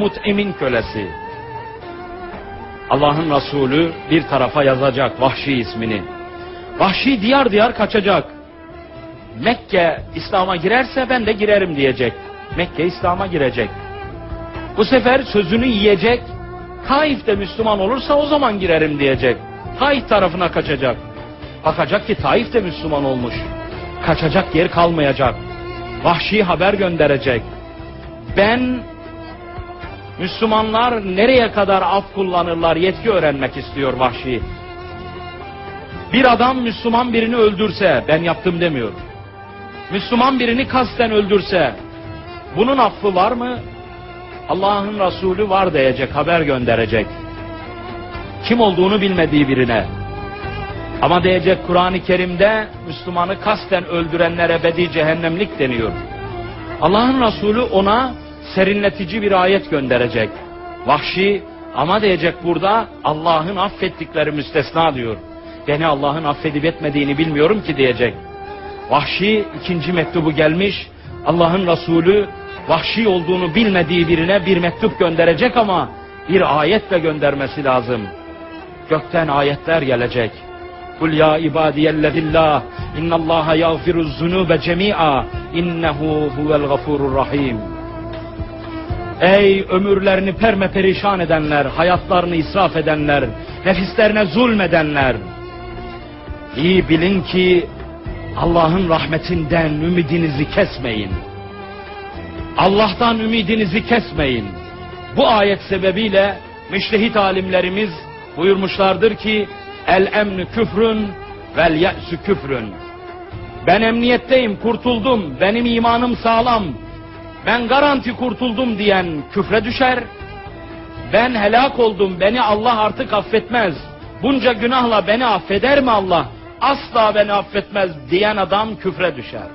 Mut'imin kölesi. Allah'ın Resulü bir tarafa yazacak Vahşi ismini. Vahşi diyar diyar kaçacak. Mekke İslam'a girerse ben de girerim diyecek. Mekke İslam'a girecek. Bu sefer sözünü yiyecek. Taif de Müslüman olursa o zaman girerim diyecek. Taif tarafına kaçacak. Bakacak ki Taif de Müslüman olmuş. Kaçacak yer kalmayacak. Vahşi haber gönderecek. Ben Müslümanlar nereye kadar af kullanırlar yetki öğrenmek istiyor Vahşi. Bir adam Müslüman birini öldürse ben yaptım demiyorum. Müslüman birini kasten öldürse bunun affı var mı? Allah'ın Resulü var diyecek, haber gönderecek. Kim olduğunu bilmediği birine. Ama diyecek Kur'an-ı Kerim'de Müslümanı kasten öldürenlere ebedi cehennemlik deniyor. Allah'ın Resulü ona serinletici bir ayet gönderecek. Vahşi ama diyecek burada Allah'ın affettikleri müstesna diyor. Beni Allah'ın affedip etmediğini bilmiyorum ki diyecek. Vahşi ikinci mektubu gelmiş. Allah'ın Resulü vahşi olduğunu bilmediği birine bir mektup gönderecek ama bir ayetle göndermesi lazım. Gökten ayetler gelecek. Kul ya ibadiyellezillah innallaha yağfiruz zunube cemi'a innehu huvel gafurur rahim. Ey ömürlerini perme perişan edenler, hayatlarını israf edenler, nefislerine zulmedenler. İyi bilin ki Allah'ın rahmetinden ümidinizi kesmeyin. Allah'tan ümidinizi kesmeyin. Bu ayet sebebiyle müştehit alimlerimiz buyurmuşlardır ki el emnü küfrün vel ye'sü küfrün. Ben emniyetteyim, kurtuldum, benim imanım sağlam, ben garanti kurtuldum diyen küfre düşer, ben helak oldum, beni Allah artık affetmez, bunca günahla beni affeder mi Allah, asla beni affetmez diyen adam küfre düşer.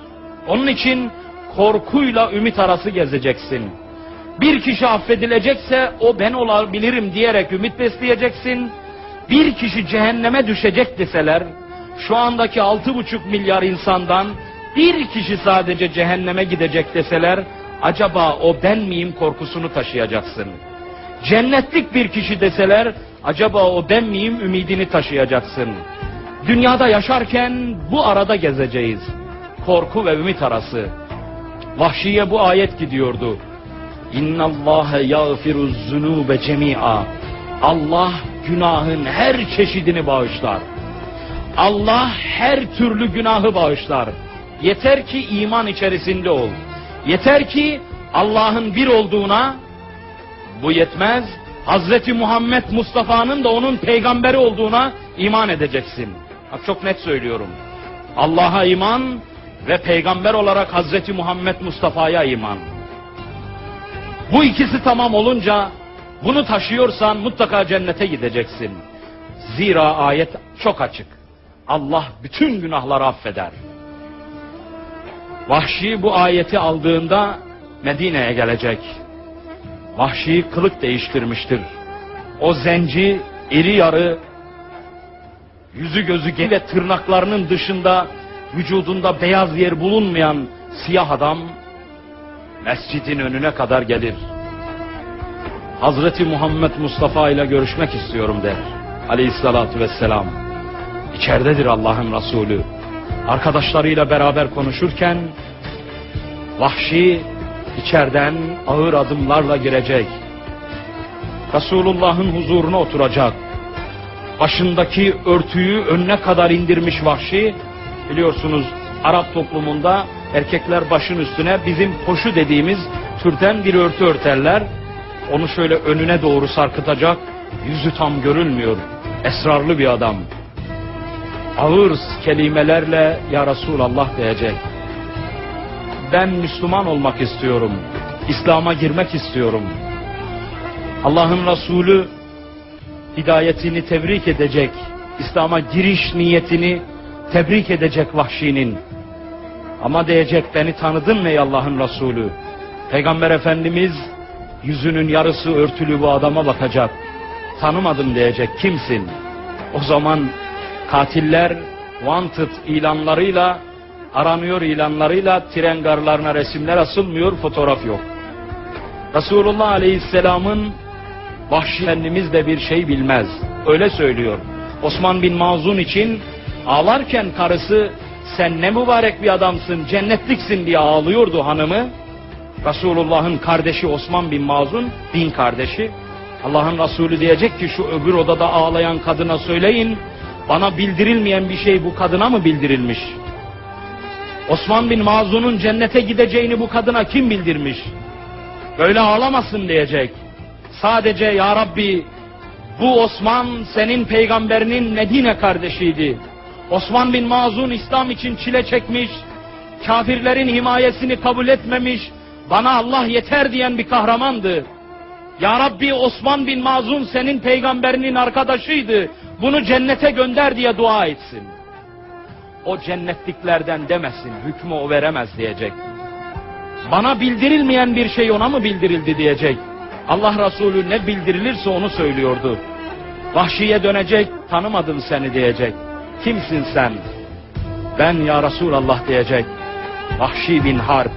Onun için korkuyla ümit arası gezeceksin. Bir kişi affedilecekse o ben olabilirim diyerek ümit besleyeceksin. Bir kişi cehenneme düşecek deseler, şu andaki altı buçuk milyar insandan bir kişi sadece cehenneme gidecek deseler, acaba o ben miyim korkusunu taşıyacaksın. Cennetlik bir kişi deseler, acaba o ben miyim ümidini taşıyacaksın. Dünyada yaşarken bu arada gezeceğiz. Korku ve ümit arası. Vahşiye bu ayet gidiyordu. İnna Allah yağfiruz zunube cemi'a. Allah günahın her çeşidini bağışlar. Allah her türlü günahı bağışlar. Yeter ki iman içerisinde ol. Yeter ki Allah'ın bir olduğuna bu yetmez. Hazreti Muhammed Mustafa'nın da onun peygamberi olduğuna iman edeceksin. Bak çok net söylüyorum. Allah'a iman ve peygamber olarak Hazreti Muhammed Mustafa'ya iman. Bu ikisi tamam olunca bunu taşıyorsan mutlaka cennete gideceksin. Zira ayet çok açık. Allah bütün günahları affeder. Vahşi bu ayeti aldığında Medine'ye gelecek. Vahşi kılık değiştirmiştir. O zenci iri yarı, yüzü gözü ve tırnaklarının dışında vücudunda beyaz yer bulunmayan siyah adam mescidin önüne kadar gelir. Hazreti Muhammed Mustafa ile görüşmek istiyorum der. Aleyhissalatu vesselam. İçeridedir Allah'ın Resulü. Arkadaşlarıyla beraber konuşurken vahşi içeriden ağır adımlarla girecek. Resulullah'ın huzuruna oturacak. Başındaki örtüyü önüne kadar indirmiş vahşi. Biliyorsunuz Arap toplumunda erkekler başın üstüne bizim poşu dediğimiz türden bir örtü örterler. Onu şöyle önüne doğru sarkıtacak. Yüzü tam görülmüyor. Esrarlı bir adam. Ağır kelimelerle ya Resulallah diyecek. Ben Müslüman olmak istiyorum. İslam'a girmek istiyorum. Allah'ın Resulü hidayetini tebrik edecek. İslam'a giriş niyetini tebrik edecek vahşinin. Ama diyecek beni tanıdın mı ey Allah'ın Resulü? Peygamber Efendimiz yüzünün yarısı örtülü bu adama bakacak. Tanımadım diyecek kimsin? O zaman katiller wanted ilanlarıyla aranıyor ilanlarıyla tren garlarına resimler asılmıyor fotoğraf yok. Resulullah Aleyhisselam'ın Vahşi Efendimiz de bir şey bilmez. Öyle söylüyor. Osman bin Mazun için ağlarken karısı sen ne mübarek bir adamsın, cennetliksin diye ağlıyordu hanımı. Resulullah'ın kardeşi Osman bin Mazun, bin kardeşi. Allah'ın Resulü diyecek ki şu öbür odada ağlayan kadına söyleyin, bana bildirilmeyen bir şey bu kadına mı bildirilmiş? Osman bin Mazun'un cennete gideceğini bu kadına kim bildirmiş? Böyle ağlamasın diyecek. Sadece ya Rabbi bu Osman senin peygamberinin Medine kardeşiydi. Osman bin Mazun İslam için çile çekmiş, kafirlerin himayesini kabul etmemiş, bana Allah yeter diyen bir kahramandı. Ya Rabbi Osman bin Mazun senin peygamberinin arkadaşıydı. Bunu cennete gönder diye dua etsin. O cennetliklerden demesin, hükmü o veremez diyecek. Bana bildirilmeyen bir şey ona mı bildirildi diyecek. Allah Resulü ne bildirilirse onu söylüyordu. Vahşiye dönecek, tanımadım seni diyecek. Kimsin sen? Ben ya Resulallah diyecek. Vahşi bin Harp.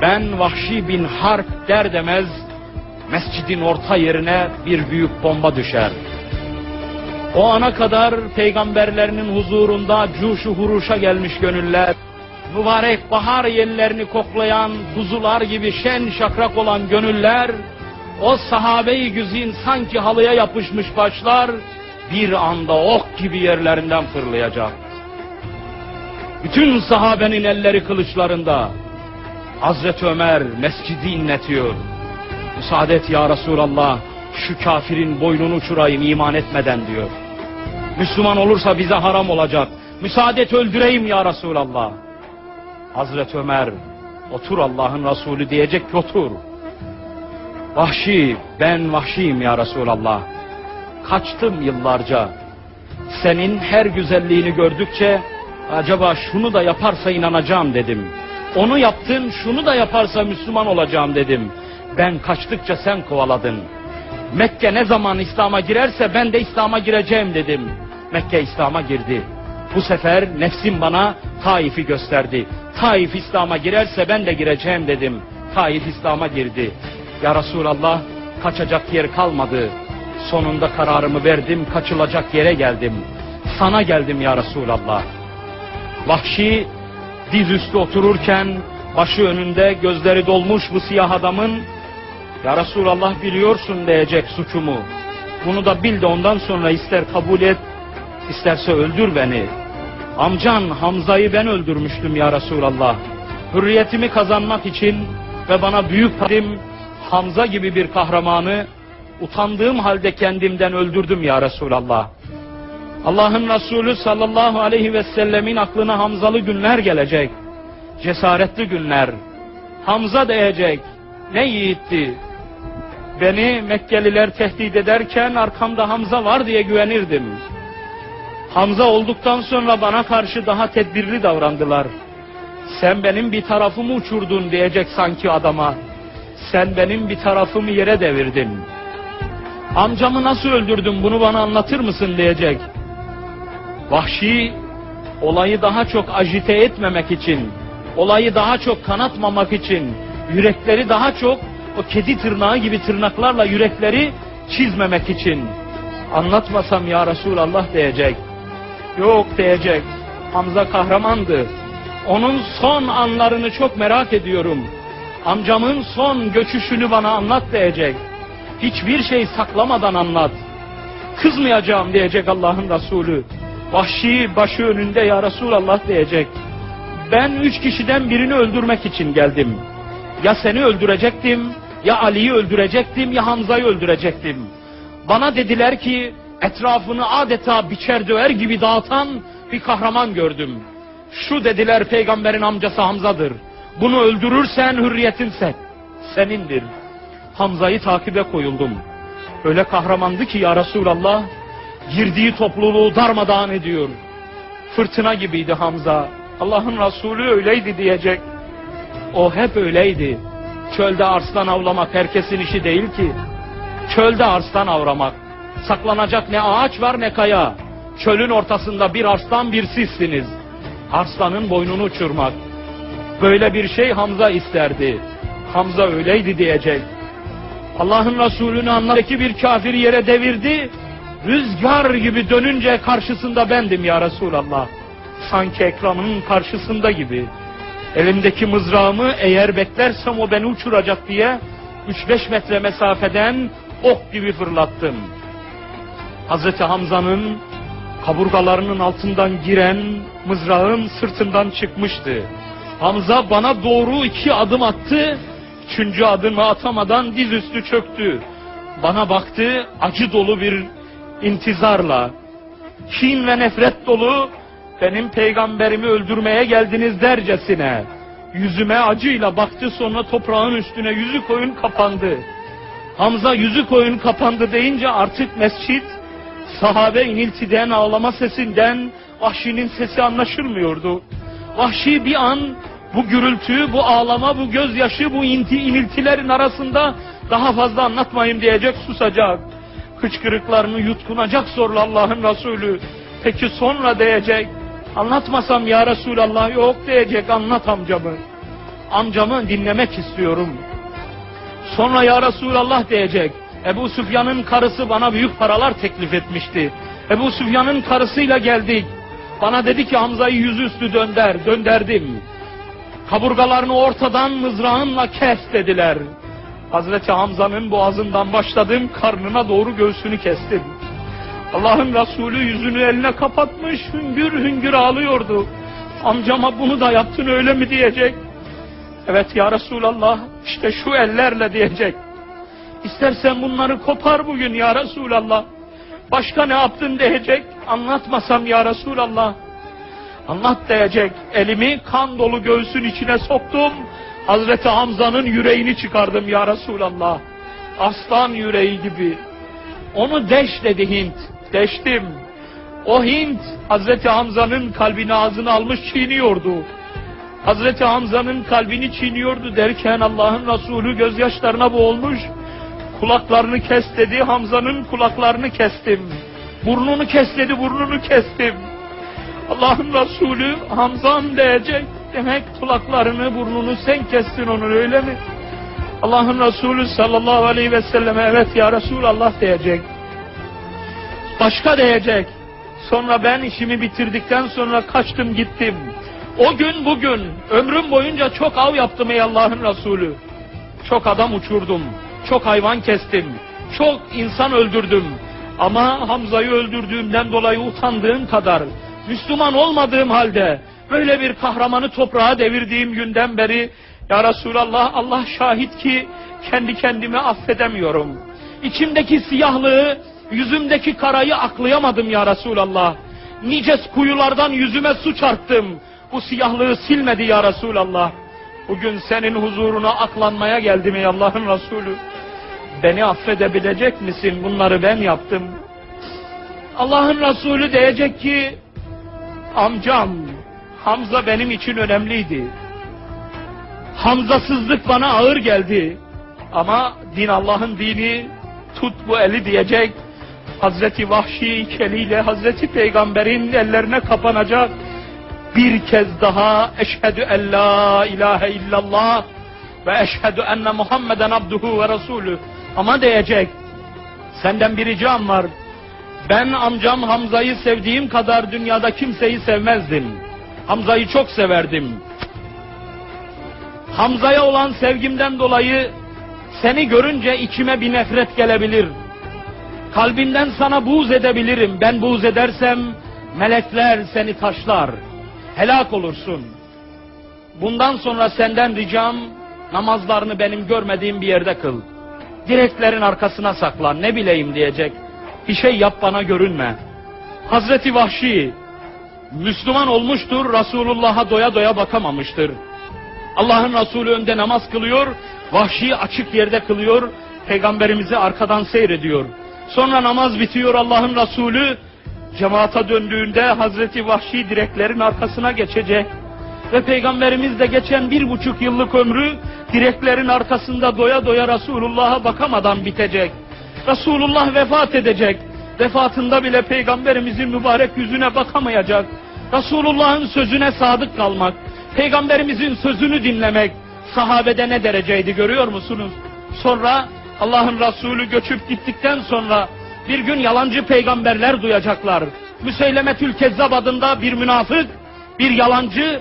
Ben Vahşi bin Harp der demez, mescidin orta yerine bir büyük bomba düşer. O ana kadar peygamberlerinin huzurunda cuşu huruşa gelmiş gönüller, mübarek bahar yellerini koklayan kuzular gibi şen şakrak olan gönüller, o sahabe-i güzin sanki halıya yapışmış başlar, bir anda ok gibi yerlerinden fırlayacak. Bütün sahabenin elleri kılıçlarında. Hazreti Ömer mescidi inletiyor. Müsaade et ya Resulallah, şu kafirin boynunu uçurayım iman etmeden diyor. Müslüman olursa bize haram olacak. Müsaade et öldüreyim ya Resulallah. Hazreti Ömer, otur Allah'ın Resulü diyecek ki otur. Vahşi, ben vahşiyim ya Resulallah. Kaçtım yıllarca. Senin her güzelliğini gördükçe acaba şunu da yaparsa inanacağım dedim. Onu yaptın, şunu da yaparsa Müslüman olacağım dedim. Ben kaçtıkça sen kovaladın. Mekke ne zaman İslam'a girerse ben de İslam'a gireceğim dedim. Mekke İslam'a girdi. Bu sefer nefsim bana Taif'i gösterdi. Taif İslam'a girerse ben de gireceğim dedim. Taif İslam'a girdi. Ya Resulallah kaçacak yer kalmadı. Sonunda kararımı verdim, kaçılacak yere geldim. Sana geldim ya Resulallah. Vahşi dizüstü otururken başı önünde gözleri dolmuş bu siyah adamın Ya Resulallah biliyorsun diyecek suçumu. Bunu da bil de ondan sonra ister kabul et, isterse öldür beni. Amcan Hamza'yı ben öldürmüştüm ya Resulallah. Hürriyetimi kazanmak için ve bana büyük kadim Hamza gibi bir kahramanı utandığım halde kendimden öldürdüm ya Resulallah. Allah'ın Resulü sallallahu aleyhi ve sellemin aklına Hamzalı günler gelecek. Cesaretli günler. Hamza diyecek. Ne yiğitti. Beni Mekkeliler tehdit ederken arkamda Hamza var diye güvenirdim. Hamza olduktan sonra bana karşı daha tedbirli davrandılar. Sen benim bir tarafımı uçurdun diyecek sanki adama. Sen benim bir tarafımı yere devirdin. Amcamı nasıl öldürdün bunu bana anlatır mısın diyecek. Vahşi olayı daha çok ajite etmemek için, olayı daha çok kanatmamak için, yürekleri daha çok o kedi tırnağı gibi tırnaklarla yürekleri çizmemek için. Anlatmasam ya Resulallah diyecek. Yok diyecek. Hamza kahramandı. Onun son anlarını çok merak ediyorum. Amcamın son göçüşünü bana anlat diyecek. Hiçbir şey saklamadan anlat. Kızmayacağım diyecek Allah'ın Resulü. Vahşi başı önünde ya Resulallah diyecek. Ben üç kişiden birini öldürmek için geldim. Ya seni öldürecektim, ya Ali'yi öldürecektim, ya Hamza'yı öldürecektim. Bana dediler ki etrafını adeta biçer döver gibi dağıtan bir kahraman gördüm. Şu dediler peygamberin amcası Hamza'dır. Bunu öldürürsen hürriyetin sen, senindir. Hamza'yı takibe koyuldum. Öyle kahramandı ki ya Resulallah girdiği topluluğu darmadağın ediyor. Fırtına gibiydi Hamza. Allah'ın Resulü öyleydi diyecek. O hep öyleydi. Çölde arslan avlamak herkesin işi değil ki. Çölde arslan avlamak. Saklanacak ne ağaç var ne kaya. Çölün ortasında bir arslan bir sizsiniz. Arslanın boynunu uçurmak. Böyle bir şey Hamza isterdi. Hamza öyleydi diyecek. Allah'ın Resulü'nü anlattaki bir kafir yere devirdi. Rüzgar gibi dönünce karşısında bendim ya Resulallah. Sanki ekranın karşısında gibi. Elimdeki mızrağımı eğer beklersem o beni uçuracak diye 3-5 metre mesafeden ok gibi fırlattım. Hazreti Hamza'nın kaburgalarının altından giren mızrağım sırtından çıkmıştı. Hamza bana doğru iki adım attı. Üçüncü adımı atamadan dizüstü çöktü. Bana baktı acı dolu bir intizarla. Kin ve nefret dolu benim peygamberimi öldürmeye geldiniz dercesine. Yüzüme acıyla baktı sonra toprağın üstüne yüzü koyun kapandı. Hamza yüzü koyun kapandı deyince artık mescit sahabe iniltiden ağlama sesinden vahşinin sesi anlaşılmıyordu. Vahşi bir an bu gürültü, bu ağlama, bu gözyaşı, bu inti, iniltilerin arasında daha fazla anlatmayayım diyecek susacak. Hıçkırıklarını yutkunacak zorla Allah'ın Resulü. Peki sonra diyecek. Anlatmasam ya Resulallah yok diyecek anlat amcamı. Amcamı dinlemek istiyorum. Sonra ya Resulallah diyecek. Ebu Süfyan'ın karısı bana büyük paralar teklif etmişti. Ebu Süfyan'ın karısıyla geldik. Bana dedi ki Hamza'yı yüzüstü dönder. Dönderdim. Kaburgalarını ortadan mızrağınla kes dediler. Hazreti Hamza'nın boğazından başladım karnına doğru göğsünü kestim. Allah'ın Resulü yüzünü eline kapatmış hüngür hüngür ağlıyordu. Amcama bunu da yaptın öyle mi diyecek. Evet ya Resulallah işte şu ellerle diyecek. İstersen bunları kopar bugün ya Resulallah. Başka ne yaptın diyecek. Anlatmasam ya Resulallah. Anlat diyecek. Elimi kan dolu göğsün içine soktum. Hazreti Hamza'nın yüreğini çıkardım ya Resulallah. Aslan yüreği gibi. Onu deş dedi Hint. Deştim. O Hint Hazreti Hamza'nın kalbini ağzına almış çiğniyordu. Hazreti Hamza'nın kalbini çiğniyordu derken Allah'ın Resulü gözyaşlarına boğulmuş. Kulaklarını kes dedi. Hamza'nın kulaklarını kestim. Burnunu kes dedi. Burnunu kestim. Allah'ın Resulü Hamza'm diyecek. Demek kulaklarını burnunu sen kestin onu öyle mi? Allah'ın Resulü sallallahu aleyhi ve selleme evet ya Resulallah diyecek. Başka diyecek. Sonra ben işimi bitirdikten sonra kaçtım gittim. O gün bugün ömrüm boyunca çok av yaptım ey Allah'ın Resulü. Çok adam uçurdum. Çok hayvan kestim. Çok insan öldürdüm. Ama Hamza'yı öldürdüğümden dolayı utandığım kadar Müslüman olmadığım halde böyle bir kahramanı toprağa devirdiğim günden beri ya Resulallah Allah şahit ki kendi kendimi affedemiyorum. İçimdeki siyahlığı, yüzümdeki karayı aklayamadım ya Resulallah. Nice kuyulardan yüzüme su çarptım. Bu siyahlığı silmedi ya Resulallah. Bugün senin huzuruna aklanmaya geldim ey Allah'ın Resulü. Beni affedebilecek misin? Bunları ben yaptım. Allah'ın Resulü diyecek ki amcam Hamza benim için önemliydi. Hamzasızlık bana ağır geldi. Ama din Allah'ın dini tut bu eli diyecek. Hazreti Vahşi eliyle Hazreti Peygamber'in ellerine kapanacak. Bir kez daha eşhedü en la ilahe illallah ve eşhedü enne Muhammeden abduhu ve resulü. Ama diyecek senden bir ricam var. Ben amcam Hamza'yı sevdiğim kadar dünyada kimseyi sevmezdim. Hamza'yı çok severdim. Hamza'ya olan sevgimden dolayı seni görünce içime bir nefret gelebilir. Kalbimden sana buğz edebilirim. Ben buğz edersem melekler seni taşlar. Helak olursun. Bundan sonra senden ricam namazlarını benim görmediğim bir yerde kıl. Direklerin arkasına saklan ne bileyim diyecek. Bir şey yap bana görünme. Hazreti Vahşi Müslüman olmuştur, Resulullah'a doya doya bakamamıştır. Allah'ın Resulü önde namaz kılıyor, Vahşi açık yerde kılıyor, Peygamberimizi arkadan seyrediyor. Sonra namaz bitiyor Allah'ın Resulü, cemaata döndüğünde Hazreti Vahşi direklerin arkasına geçecek. Ve Peygamberimiz de geçen bir buçuk yıllık ömrü direklerin arkasında doya doya Resulullah'a bakamadan bitecek. Resulullah vefat edecek. Vefatında bile Peygamberimizin mübarek yüzüne bakamayacak. Resulullah'ın sözüne sadık kalmak, Peygamberimizin sözünü dinlemek, sahabede ne dereceydi görüyor musunuz? Sonra Allah'ın Resulü göçüp gittikten sonra bir gün yalancı peygamberler duyacaklar. Müseylemetül Kezzab adında bir münafık, bir yalancı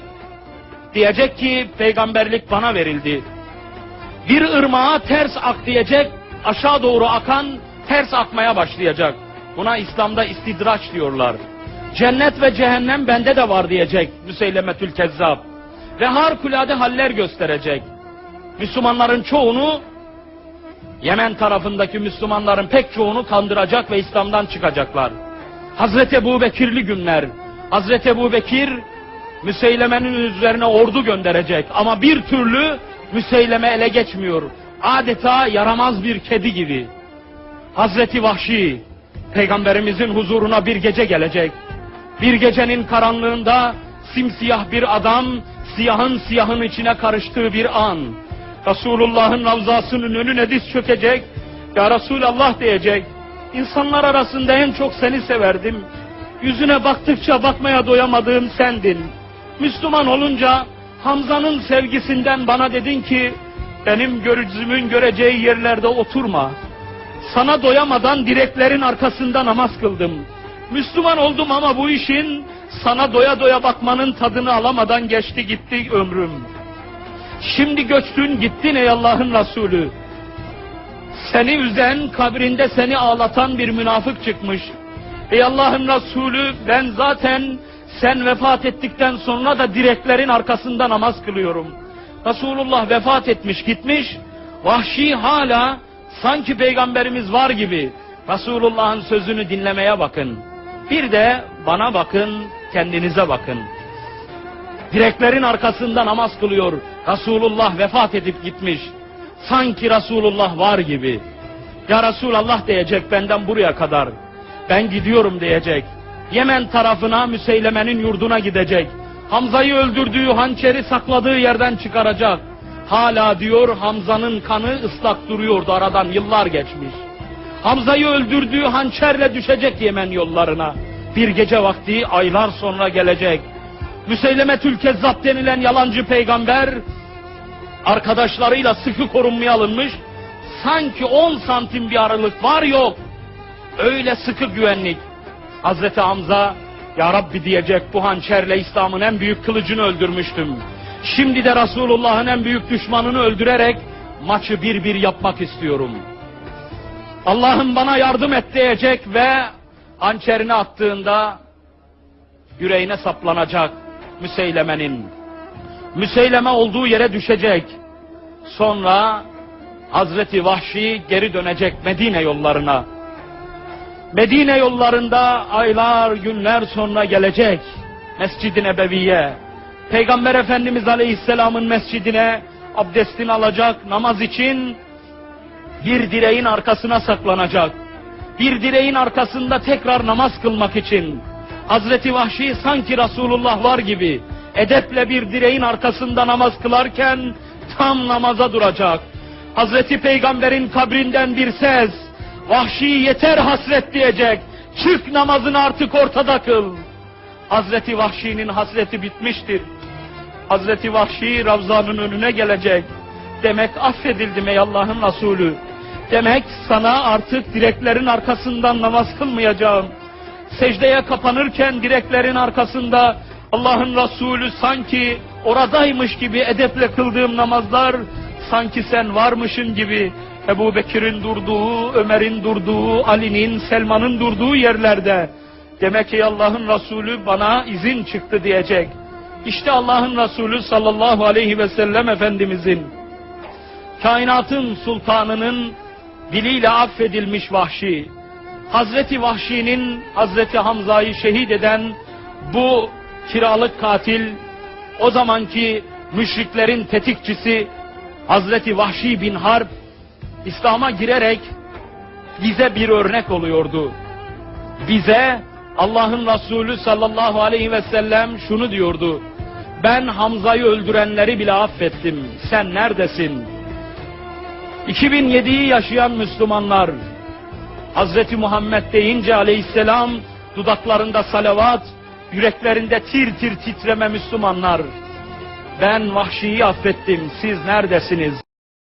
diyecek ki peygamberlik bana verildi. Bir ırmağa ters ak diyecek, aşağı doğru akan ters akmaya başlayacak. Buna İslam'da istidraç diyorlar. Cennet ve cehennem bende de var diyecek Müseylemetül Kezzab. Ve harikulade haller gösterecek. Müslümanların çoğunu Yemen tarafındaki Müslümanların pek çoğunu kandıracak ve İslam'dan çıkacaklar. Hazreti Ebu Bekirli günler. Hazreti Ebu Bekir Müseyleme'nin üzerine ordu gönderecek ama bir türlü Müseyleme ele geçmiyor. Adeta yaramaz bir kedi gibi. Hazreti Vahşi peygamberimizin huzuruna bir gece gelecek. Bir gecenin karanlığında simsiyah bir adam siyahın siyahın içine karıştığı bir an. Resulullah'ın ravzasının önüne diz çökecek. Ya Resulallah diyecek. İnsanlar arasında en çok seni severdim. Yüzüne baktıkça bakmaya doyamadığım sendin. Müslüman olunca Hamza'nın sevgisinden bana dedin ki benim gözümün göreceği yerlerde oturma. Sana doyamadan direklerin arkasında namaz kıldım. Müslüman oldum ama bu işin sana doya doya bakmanın tadını alamadan geçti gitti ömrüm. Şimdi göçtün gittin ey Allah'ın Resulü. Seni üzen, kabrinde seni ağlatan bir münafık çıkmış. Ey Allah'ın Resulü ben zaten sen vefat ettikten sonra da direklerin arkasında namaz kılıyorum. Resulullah vefat etmiş gitmiş. Vahşi hala sanki peygamberimiz var gibi Resulullah'ın sözünü dinlemeye bakın. Bir de bana bakın, kendinize bakın. Direklerin arkasında namaz kılıyor. Resulullah vefat edip gitmiş. Sanki Resulullah var gibi. Ya Resulallah diyecek benden buraya kadar. Ben gidiyorum diyecek. Yemen tarafına Müseyleme'nin yurduna gidecek. Hamza'yı öldürdüğü hançeri sakladığı yerden çıkaracak. Hala diyor Hamza'nın kanı ıslak duruyordu aradan yıllar geçmiş. Hamza'yı öldürdüğü hançerle düşecek Yemen yollarına. Bir gece vakti aylar sonra gelecek. Müseylemetül Kezzab denilen yalancı peygamber arkadaşlarıyla sıkı korunmaya alınmış. Sanki 10 santim bir aralık var yok. Öyle sıkı güvenlik. Hazreti Hamza ya Rabbi diyecek bu hançerle İslam'ın en büyük kılıcını öldürmüştüm. Şimdi de Resulullah'ın en büyük düşmanını öldürerek maçı bir bir yapmak istiyorum. Allah'ım bana yardım et diyecek ve hançerini attığında yüreğine saplanacak Müseyleme'nin. Müseyleme olduğu yere düşecek. Sonra Hazreti Vahşi geri dönecek Medine yollarına. Medine yollarında aylar günler sonra gelecek Mescid-i Nebevi'ye. Peygamber Efendimiz Aleyhisselam'ın mescidine abdestini alacak namaz için bir direğin arkasına saklanacak. Bir direğin arkasında tekrar namaz kılmak için. Hazreti Vahşi sanki Resulullah var gibi edeple bir direğin arkasında namaz kılarken tam namaza duracak. Hazreti Peygamber'in kabrinden bir ses Vahşi yeter hasret diyecek. Çık namazını artık ortada kıl. Hazreti Vahşi'nin hasreti bitmiştir. Hazreti Vahşi Ravza'nın önüne gelecek. Demek affedildim ey Allah'ın Resulü. Demek sana artık direklerin arkasından namaz kılmayacağım. Secdeye kapanırken direklerin arkasında Allah'ın Resulü sanki oradaymış gibi edeple kıldığım namazlar sanki sen varmışın gibi Ebu Bekir'in durduğu, Ömer'in durduğu, Ali'nin, Selman'ın durduğu yerlerde demek ki Allah'ın Resulü bana izin çıktı diyecek. İşte Allah'ın Resulü sallallahu aleyhi ve sellem Efendimizin kainatın sultanının diliyle affedilmiş vahşi, Hazreti Vahşi'nin Hazreti Hamza'yı şehit eden bu kiralık katil, o zamanki müşriklerin tetikçisi Hazreti Vahşi bin Harp, İslam'a girerek bize bir örnek oluyordu. Bize Allah'ın Resulü sallallahu aleyhi ve sellem şunu diyordu. Ben Hamza'yı öldürenleri bile affettim. Sen neredesin? 2007'yi yaşayan Müslümanlar Hazreti Muhammed deyince aleyhisselam dudaklarında salavat, yüreklerinde tir tir titreme Müslümanlar. Ben vahşiyi affettim, siz neredesiniz?